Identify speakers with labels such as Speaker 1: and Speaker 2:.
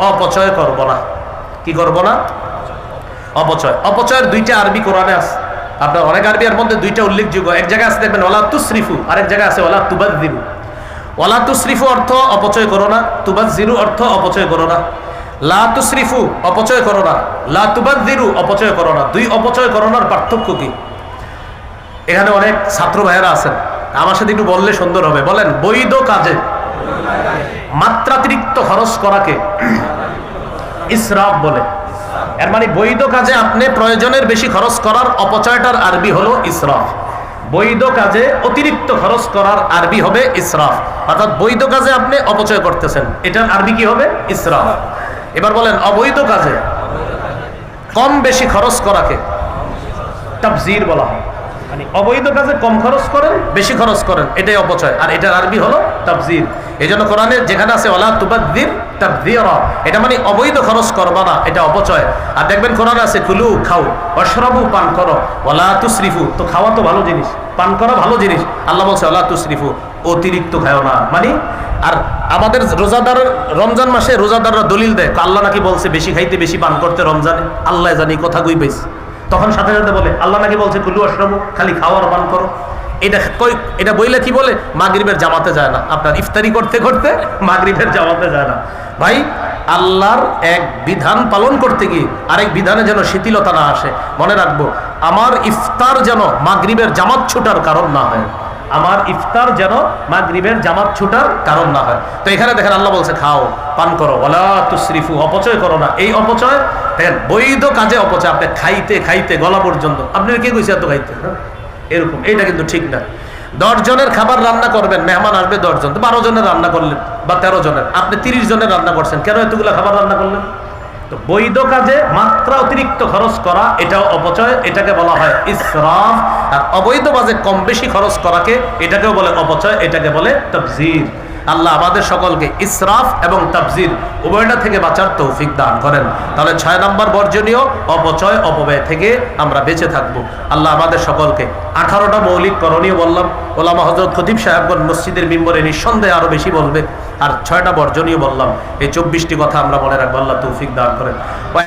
Speaker 1: অপচয় করব না। কি করব না? অপচয়। অপচয়ের দুইটা আরবি কোরআনে আছে। আপনার অনেক আরবি এর মধ্যে দুইটা উল্লেখযোগ্য। এক জায়গায় আছে দেখবেন ওলা তুসরিফু আরেক জায়গায় আছে ওলা তুবাদ্দিরু ওলা তুসরিফু অর্থ অপচয় করো না তুবাদ্দিরু অর্থ অপচয় করো না। লা তুসরিফু অপচয় করো না। লা তুবাদ্দিরু অপচয় করো না। দুই অপচয় করোনার পার্থক্য কি? এখানে অনেক ছাত্র ভাইয়েরা আছেন। আমার সাথে একটু বললে সুন্দর হবে। বলেন, বৈধ কাজে মাত্রাতিরিক্ত খরচ করাকে ইসরাফ বলে। এর মানে বৈধ কাজে আপনি প্রয়োজনের বেশি খরচ করার অপচয়টার আরবি হলো ইসরাফ। বৈধ কাজে অতিরিক্ত খরচ করার আরবি হবে ইসরাফ। অর্থাৎ বৈধ কাজে আপনি অপচয় করতেছেন। এটার আরবি কি হবে? ইসরাফ। এবার বলেন, অবৈধ কাজে কম বেশি খরচ করাকে তাবজির বলা হয়। মানে অবৈধ কাজে কম খরচ করেন, বেশি খরচ করেন, এটাই অপচয়। আর এটার আরবি হলো তাবজির। এই জন্য কোরআনে যেখানে আছে ওলা তুবাদ্দির তাবদিরা এটা মানে অবৈধ খরচ করবা না, এটা অপচয়। আর দেখবেন কোরআন আছে, কুলু, খাও, অশরাবু, পান করো ওলা তুসরিফু তো খাওয়া তো ভালো জিনিস, পান করা ভালো জিনিস। আল্লাহ বলছে ওলা তুসরিফু অতিরিক্ত খাও না। মানে আর আমাদের রোজাদার রমজান মাসে রোজাদাররা দলিল দেয়, আল্লাহ নাকি বলছে, বেশি খাইতে বেশি পান করতে রমজানে, আল্লাহ জানি কথা গুই পাইছে? তখন সাথে সাথে বলে, আল্লাহ নাকি বলছে কুলু আশ্রম খালি খাওয়ার পান করো। এটা কই, এটা বইলে কি বলে? মাগরীবের জামাতে যায় না। আপনার ইফতারি করতে করতে মাগরীবের জামাতে যায় না। ভাই, আল্লাহর এক বিধান পালন করতে গিয়ে আরেক বিধানে যেন শিথিলতা না আসে। মনে রাখব, আমার ইফতার যেন মাগরীবের জামাত ছুটার কারণ না হয়। আমার ইফতার যেন মাগরিবের জামাত ছুটার কারণ না হয়। তো এখানে দেখেন আল্লাহ বলছে, খাও, পান করো। ওলা তুসরিফু, অপচয় করো না। এই অপচয়, দেখেন, বৈধ কাজে অপচয়, আপনি খাইতে খাইতে, গলা পর্যন্ত। আপনি কে কইছে এত খাইতে? এরকম এটা কিন্তু ঠিক না। দশ জনের খাবার রান্না করবেন, মেহমান আসবে দশ জন। তো বারো জনের রান্না করলেন, বা তেরো জনের। আপনি তিরিশ জনের রান্না করছেন, কেন এতগুলো খাবার রান্না করলেন? বৈধ কাজে মাত্রা অতিরিক্ত খরচ করা, এটাও অপচয়, এটাকে বলা হয় ইসরাফ। আর অবৈধ কাজে কম বেশি খরচ করাকে এটাকেও বলে অপচয়, এটাকে বলে তফজির আল্লাহ আমাদের সকলকে ইসরাফ এবং তাবজির উভয়টা থেকে বাঁচার তৌফিক দান করেন। তাহলে ছয় নম্বর বর্জনীয়, অপচয়, অপব্যয় থেকে আমরা বেঁচে থাকব। আল্লাহ আমাদের সকলকে আঠারোটা মৌলিক করণীয় বললাম। ওলামা হজরত খতিব সাহেবগঞ্জ মসজিদের বিম্বরে নিঃসন্দেহে আরও বেশি বলবে। আর ছয়টা বর্জনীয় বললাম। এই চব্বিশটি কথা আমরা মনে রাখব। আল্লাহ তৌফিক দান করেন।